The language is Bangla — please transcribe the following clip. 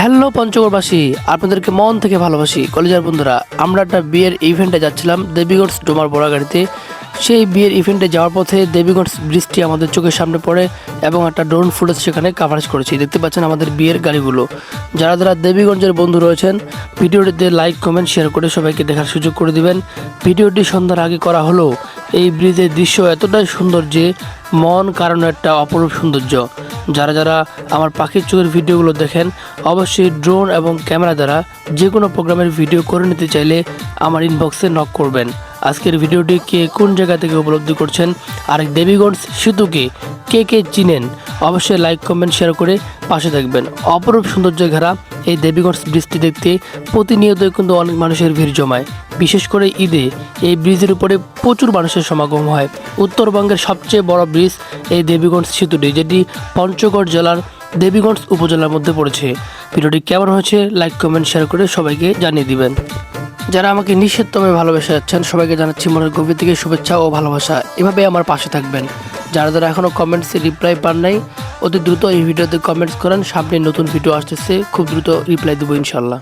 হ্যালো পঞ্চগড়বাসী। আপনাদেরকে মন থেকে ভালোবাসি। কলেজের বন্ধুরা, আমরা একটা বিয়ের ইভেন্টে যাচ্ছিলাম দেবীগঞ্জ ডোমার বড়া গাড়িতে সেই বিয়ের ইভেন্টে যাওয়ার পথে দেবীগঞ্জ ব্রিজটি আমাদের চোখের সামনে পড়ে এবং একটা ড্রোন ফুটেজ সেখানে কাভারেজ করেছি। দেখতে পাচ্ছেন আমাদের বিয়ের গাড়িগুলো। যারা যারা দেবীগঞ্জের বন্ধু রয়েছেন, ভিডিওটিতে লাইক কমেন্ট শেয়ার করে সবাইকে দেখার সুযোগ করে দিবেন। ভিডিওটি সন্ধ্যার আগে করা হলো এই ব্রিজের দৃশ্য এতটাই সুন্দর যে মন কারণ একটা অপরূপ সৌন্দর্য। যারা যারা আমার পাখির চোখের ভিডিওগুলো দেখেন, অবশ্যই ড্রোন এবং ক্যামেরা দ্বারা যে কোনো প্রোগ্রামের ভিডিও করে নিতে চাইলে আমার ইনবক্সে নক করবেন। আজকের ভিডিওটি কে কোন জায়গা থেকে উপলব্ধি করছেন? আর দেবীগঞ্জ সেতুকে কে কে চিনেন? অবশ্যই লাইক কমেন্ট শেয়ার করে পাশে থাকবেন। অপরূপ সৌন্দর্য ঘেরা এই দেবীগঞ্জ ব্রিজটি দেখতে প্রতিনিয়তই কিন্তু অনেক মানুষের ভিড় জমায়। বিশেষ করে ঈদে এই ব্রিজের উপরে প্রচুর মানুষের সমাগম হয়। উত্তরবঙ্গের সবচেয়ে বড় ব্রিজ এই দেবীগঞ্জ সেতুটি, যেটি পঞ্চগড় জেলার দেবীগঞ্জ উপজেলার মধ্যে পড়েছে। ভিডিওটি কেমন হয়েছে লাইক কমেন্ট শেয়ার করে সবাইকে জানিয়ে দিবেন। যারা আমাকে নিষেধমে ভালোবেসে যাচ্ছেন, সবাইকে জানাচ্ছি মনের গভীর থেকে শুভেচ্ছা ও ভালোবাসা। এভাবে আমার পাশে থাকবেন। যারা যারা এখনও কমেন্টসে রিপ্লাই পান নাই, অতি দ্রুত এই ভিডিওতে কমেন্টস করেন। সামনে নতুন ভিডিও আসতেছে, খুব দ্রুত রিপ্লাই দেবো ইনশাল্লাহ।